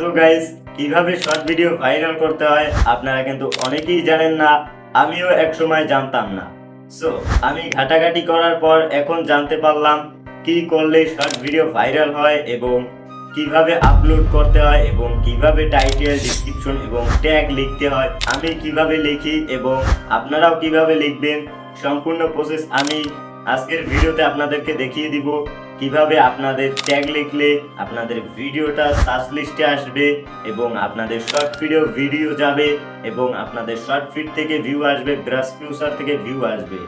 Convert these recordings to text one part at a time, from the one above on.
তো গাইস কীভাবে short video viral করতে হয়, আপনারা কিন্তু অনেকেই জানেন না, আমিও এক সময় জানতাম না। সো আমি ঘাটাঘাটি করার পর এখন জানতে পারলাম, কি করলে শর্ট ভিডিও ভাইরাল হয় এবং কীভাবে আপলোড করতে হয় এবং কীভাবে টাইটেল ডিসক্রিপশন এবং ট্যাগ লিখতে হয়, আমি কীভাবে লিখি এবং আপনারাও কীভাবে লিখবেন, সম্পূর্ণ প্রসেস আমি আজকের ভিডিওতে আপনাদেরকে দেখিয়ে দিব। কীভাবে আপনাদের ট্যাগ লিখলে আপনাদের ভিডিওটা সার্চ লিস্টে আসবে এবং আপনাদের শর্ট ভিডিও ভিডিও যাবে এবং আপনাদের শর্ট ফিট থেকে ভিউ আসবে ব্রাশ ফিউচার থেকে ভিউ আসবে।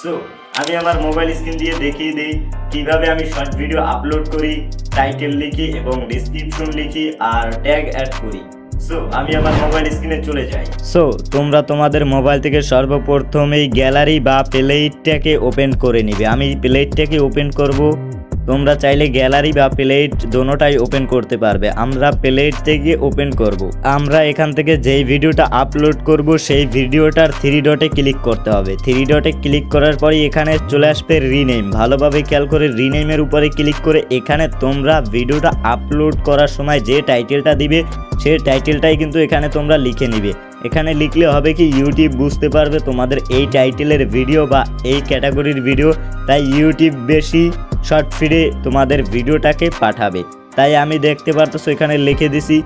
সো আমি আমার মোবাইল স্ক্রিন দিয়ে দেখিয়ে দিই কীভাবে আমি শর্ট ভিডিও আপলোড করি টাইটেল লিখি এবং ডিসক্রিপশন লিখি আর ট্যাগ অ্যাড করি। সো আমি আমার মোবাইল স্ক্রিনে চলে যাই। সো তোমরা তোমাদের মোবাইল থেকে সর্বপ্রথম এই গ্যালারি বা প্লেটটাকে ওপেন করে নিবে। আমি প্লেটটাকে ওপেন করব। তোমরা চাইলে গ্যালারি বা প্লেট দোনোটাই ওপেন করতে পারবে। আমরা প্লেট থেকে ওপেন করব। আমরা এখান থেকে যেই ভিডিওটা আপলোড করব, সেই ভিডিওটার থ্রি ডটে ক্লিক করতে হবে। থ্রি ডটে ক্লিক করার পরে এখানে চলে আসবে রিনেম ভালোভাবে খেয়াল করে রিনেমের উপরে ক্লিক করে এখানে তোমরা ভিডিওটা আপলোড করার সময় যে টাইটেলটা দিবে, সেই টাইটেলটাই কিন্তু এখানে তোমরা লিখে নিবে। এখানে লিখলে হবে কি ইউটিউব বুঝতে পারবে তোমাদের এই টাইটেলের ভিডিও বা এই ক্যাটাগরির ভিডিও তাই ইউটিউব বেশি শর্ট ফিডে তোমাদের ভিডিওটাকে পাঠাবে। তাই আমি দেখতে পারতো এখানে লিখে দিছি,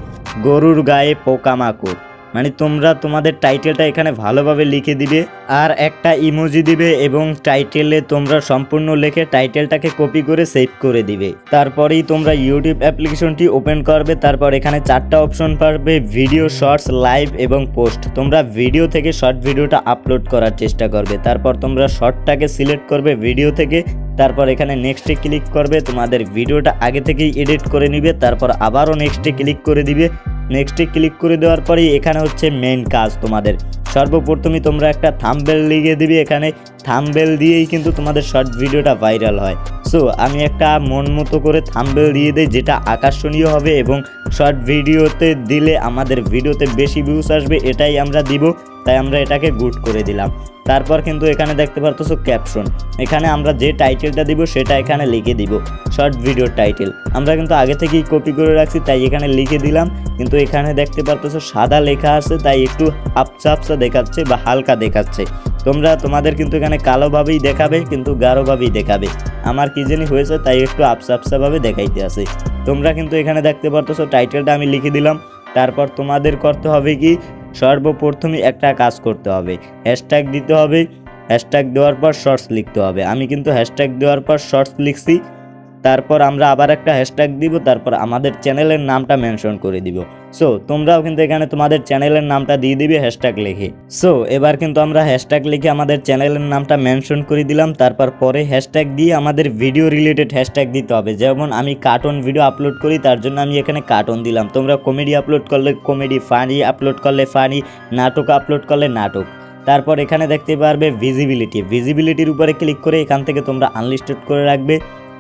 গরুর গায়ে পোকামাকড়। মানে তোমরা তোমাদের টাইটেলটা এখানে ভালোভাবে লিখে দিবে আর একটা ইমোজি দিবে এবং টাইটেলে তোমরা সম্পূর্ণ লিখে টাইটেলটাকে কপি করে সেভ করে দিবে। তারপরেই তোমরা ইউটিউব অ্যাপ্লিকেশনটি ওপেন করবে, তারপর এখানে চারটা অপশন পাবে ভিডিও শর্টস লাইভ এবং পোস্ট তোমরা ভিডিও থেকে শর্ট ভিডিওটা আপলোড করার চেষ্টা করবে, তারপর তোমরা শর্টটাকে সিলেক্ট করবে ভিডিও থেকে, তারপর এখানে নেক্সটে ক্লিক করবে, তোমাদের ভিডিওটা আগে থেকেই এডিট করে নিবে, তারপর আবারও নেক্সটে ক্লিক করে দিবে নেক্সটে ক্লিক করে দেওয়ার পরেই এখানে হচ্ছে মেন কাজ তোমাদের। সর্বপ্রথমে তোমরা একটা থাম্বেল লিখে দিবে, এখানে থাম্বেল দিয়েই কিন্তু তোমাদের শর্ট ভিডিওটা ভাইরাল হয়। সো আমি একটা মন মতো করে থাম্বেল দিয়ে দিই, যেটা আকর্ষণীয় হবে এবং শর্ট ভিডিওতে দিলে আমাদের ভিডিওতে বেশি ভিউস আসবে, এটাই আমরা দিব। তাই আমরা এটাকে গুড করে দিলাম। তারপর কিন্তু এখানে দেখতে পারতেছো ক্যাপশন এখানে আমরা যে টাইটেলটা দিব, সেটা এখানে লিখে দিব শর্ট ভিডিওর টাইটেল আমরা কিন্তু আগে থেকেই কপি করে রাখছি, তাই এখানে লিখে দিলাম। কিন্তু এখানে দেখতে পারতেছো সাদা লেখা আছে, তাই একটু আপসা আপসা দেখাচ্ছে বা হালকা দেখাচ্ছে। তোমরা, তোমাদের কিন্তু এখানে কালোভাবেই দেখাবে, কিন্তু গাঢ়ভাবেই দেখাবে। আমার কি জানি হয়েছে, তাই একটু আপসা আপসাভাবে দেখাইতে আছে। তোমরা কিন্তু এখানে দেখতে পারতেছো টাইটেলটা আমি লিখে দিলাম। তারপর তোমাদের করতে হবে কি সর্বপ্রথমে একটা কাজ করতে হবে। হ্যাশট্যাগ দিতে হবে। হ্যাশট্যাগ দেওয়ার পর শর্টস লিখতে হবে। আমি কিন্তু হ্যাশট্যাগ দেওয়ার পর শর্টস লিখছি। তারপর আমরা আবার একটা হ্যাশট্যাগ দিব। তারপর আমাদের চ্যানেলের নামটা মেনশন করে দিব। সো তোমরাও কিন্তু এখানে তোমাদের চ্যানেলের নামটা দিয়ে দিবে হ্যাশট্যাগ লিখে। সো এবার কিন্তু আমরা হ্যাশট্যাগ লিখে আমাদের চ্যানেলের নামটা মেনশন করে দিলাম, তারপর পরে হ্যাশট্যাগ দিয়ে আমাদের ভিডিও রিলেটেড হ্যাশট্যাগ দিতে হবে। যেমন আমি কার্টুন ভিডিও আপলোড করি, তার জন্য আমি এখানে কার্টুন দিলাম। তোমরা কমেডি আপলোড করলে কমেডি ফানি আপলোড করলে ফানি নাটক আপলোড করলে নাটক। তারপর এখানে দেখতে পারবে ভিজিবিলিটি ভিজিবিলিটির উপরে ক্লিক করে এখান থেকে তোমরা আনলিস্টেড করে রাখবে।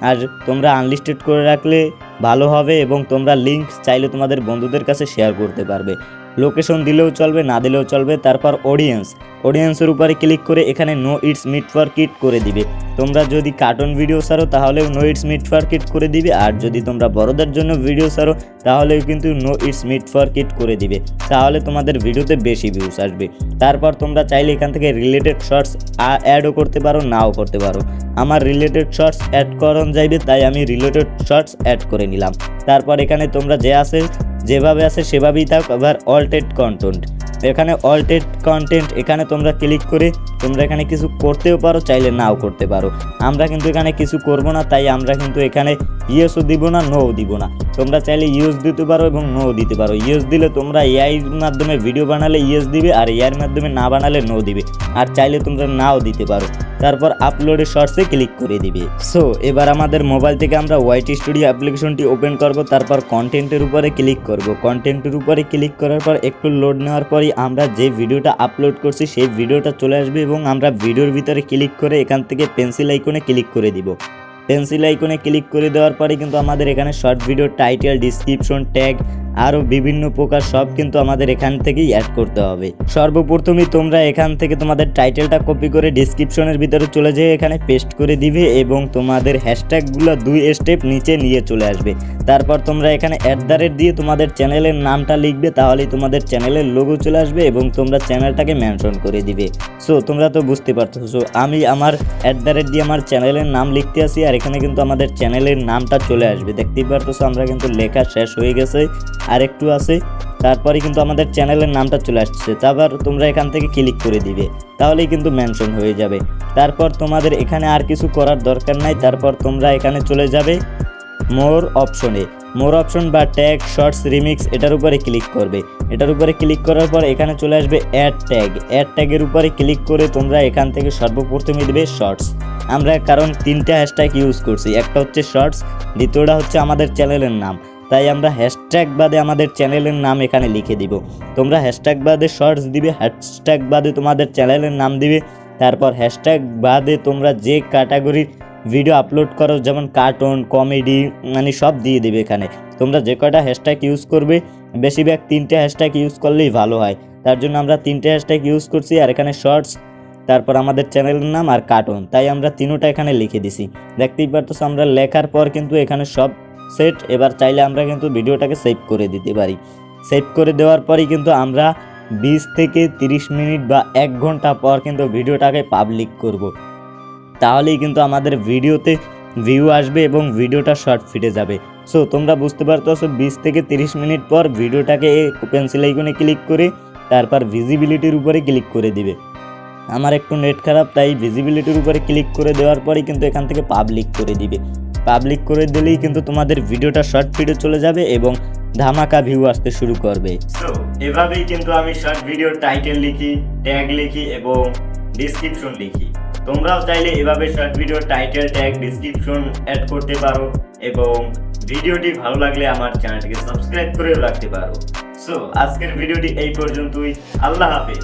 আর তোমরা আনলিস্টেড করে রাখলে ভালো হবে এবং তোমরা লিঙ্ক চাইলে তোমাদের বন্ধুদের কাছে শেয়ার করতে পারবে। লোকেশন দিলেও চলবে, না দিলেও চলবে, তারপর অডিয়েন্স অডিয়েন্সের উপরে ক্লিক করে এখানে no it's made for kids করে দিবে। তোমরা যদি কার্টুন ভিডিও সারো তাহলেও no it's made for kids করে দিবে। আর যদি তোমরা বড়দের জন্য ভিডিও সারো তাহলেও কিন্তু no it's made for kids করে দিবে। তাহলে তোমাদের ভিডিওতে বেশি ভিউস আসবে। তারপর তোমরা চাইলে এখান থেকে রিলেটেড শর্টস অ্যাডও করতে পারো, নাও করতে পারো। আমার রিলেটেড শর্টস অ্যাড করন যাইবে, তাই আমি রিলেটেড শর্টস অ্যাড করে নিলাম। তারপর এখানে তোমরা যে আছে যেভাবে আছে সেভাবেই থাক আবার অল্টেড কন্টেন্ট এখানে অল্টেড কন্টেন্ট এখানে তোমরা ক্লিক করে তোমরা এখানে কিছু করতেও পারো, চাইলে নাও করতে পারো। আমরা কিন্তু এখানে কিছু করব না, তাই আমরা কিন্তু এখানে ইয়েসও দিব না নোও দিব না। তোমরা চাইলে ইউজ দিতে পারো এবং নো দিতে পারো। ইউজ দিলে তোমরা এআইর মাধ্যমে ভিডিও বানালে ইয়েস দিবে, আর এআইয়ের মাধ্যমে না বানালে নো দিবে। আর চাইলে তোমরা নাও দিতে পারো। তারপর আপলোডে শর্টসে ক্লিক করে দিবে। সো এবার আমাদের মোবাইল থেকে আমরা ওয়াইট স্টুডিও অ্যাপ্লিকেশনটি ওপেন করব, তারপর কন্টেন্টের উপরে ক্লিক করব। কন্টেন্টের উপরে ক্লিক করার পর একটু লোড নেওয়ার পরই আমরা যে ভিডিওটা আপলোড করছি, সেই ভিডিওটা চলে আসবে এবং আমরা ভিডিওর ভিতরে ক্লিক করে এখান থেকে পেন্সিল আইকনে ক্লিক করে দিব। পেন্সিল আইকনে ক্লিক করে দেওয়ার পরে কিন্তু আমাদের এখানে short video title description tag আরও বিভিন্ন প্রকার সব কিন্তু আমাদের এখান থেকেই অ্যাড করতে হবে। সর্বপ্রথমে তোমরা এখান থেকে তোমাদের টাইটেলটা কপি করে ডিসক্রিপশনের ভিতরে চলে যেয়ে এখানে পেস্ট করে দিবে এবং তোমাদের হ্যাশট্যাগুলো দুই স্টেপ নিচে নিয়ে চলে আসবে। তারপর তোমরা এখানে অ্যাট দ্য রেট দিয়ে তোমাদের চ্যানেলের নামটা লিখবে, তাহলেই তোমাদের চ্যানেলের লোগো চলে আসবে এবং তোমরা চ্যানেলটাকে মেনশন করে দিবে। সো তোমরা তো বুঝতে পারছ সো আমি আমার অ্যাট দ্য রেট দিয়ে আমার চ্যানেলের নাম লিখতে আসি আর এখানে কিন্তু আমাদের চ্যানেলের নামটা চলে আসবে। দেখতেই পারতেছো, আমরা কিন্তু লেখা শেষ হয়ে গেছে। আর একটু আছে। তারপরে কিন্তু আমাদের চ্যানেলের নামটা চলে আসছে। তারপর তোমরা এখান থেকে ক্লিক করে দিবে। তাহলেই কিন্তু মেনশন হয়ে যাবে। তারপর তোমাদের এখানে আর কিছু করার দরকার নাই। তারপর তোমরা এখানে চলে যাবে মোর অপশনে মোর অপশন বা ট্যাগ শর্টস রিমিক্স এটার উপরে ক্লিক করবে। এটার উপরে ক্লিক করার পর এখানে চলে আসবে অ্যাড ট্যাগ অ্যাড ট্যাগের উপরে ক্লিক করে তোমরা এখান থেকে সর্বপ্রথমে দেবে শর্টস আমরা কারণ তিনটা হ্যাশট্যাগ ইউজ করছি। একটা হচ্ছে শর্টস দ্বিতীয়টা হচ্ছে আমাদের চ্যানেলের নাম। তাই আমরা হ্যাশট্যাগ বাদে আমাদের চ্যানেলের নাম এখানে লিখে দিব। তোমরা হ্যাশট্যাগ বাদে শর্টস দিবে হ্যাশট্যাগ বাদে তোমাদের চ্যানেলের নাম দিবে। তারপর হ্যাশট্যাগ বাদে তোমরা যে ক্যাটাগরির ভিডিও আপলোড করো, যেমন কার্টুন কমেডি মানে সব দিয়ে দেবে এখানে। তোমরা যে কয়টা হ্যাশট্যাগ ইউজ করবে, বেশিরভাগ তিনটে হ্যাশট্যাগ ইউজ করলেই ভালো হয়। তার জন্য আমরা তিনটে হ্যাশট্যাগ ইউজ করছি, আর এখানে শর্টস তারপর আমাদের চ্যানেলের নাম আর কার্টুন তাই আমরা তিনোটা এখানে লিখে দিছি। দেখতেই পারতো আমরা লেখার পর কিন্তু এখানে সব সেট, এবার চাইলে আমরা কিন্তু ভিডিওটাকে সেভ করে দিতে পারি। সেভ করে দেওয়ার পরই কিন্তু আমরা বিশ থেকে তিরিশ মিনিট বা এক ঘণ্টা পর কিন্তু ভিডিওটাকে পাবলিক করব। তাহলেই কিন্তু আমাদের ভিডিওতে ভিউ আসবে এবং ভিডিওটা শর্ট ফিটে যাবে। সো তোমরা বুঝতে পারতেছো বিশ থেকে তিরিশ মিনিট পর ভিডিওটাকে পেন্সিল আইকনে ক্লিক করে তারপর ভিজিবিলিটির উপরে ক্লিক করে দিবে। আমার একটু নেট খারাপ, তাই ভিজিবিলিটির উপরে ক্লিক করে দেওয়ার পরেই কিন্তু এখান থেকে পাবলিক করে দিবে। পাবলিক করে দিলেই কিন্তু তোমাদের ভিডিওটা শর্ট ফিডে চলে যাবে এবং ধামাকা ভিউ আসতে শুরু করবে। এভাবেই কিন্তু আমি শর্ট ভিডিও টাইটেল লিখি ট্যাগ লিখি এবং ডিসক্রিপশন লিখি। তোমরাও চাইলে এভাবে short video title tag description add করতে পারো এবং ভিডিওটি ভালো লাগলে আমার চ্যানেলটিকে সাবস্ক্রাইব করেও রাখতে পারো। সো আজকের ভিডিওটি এই পর্যন্তই। আল্লাহ হাফেজ।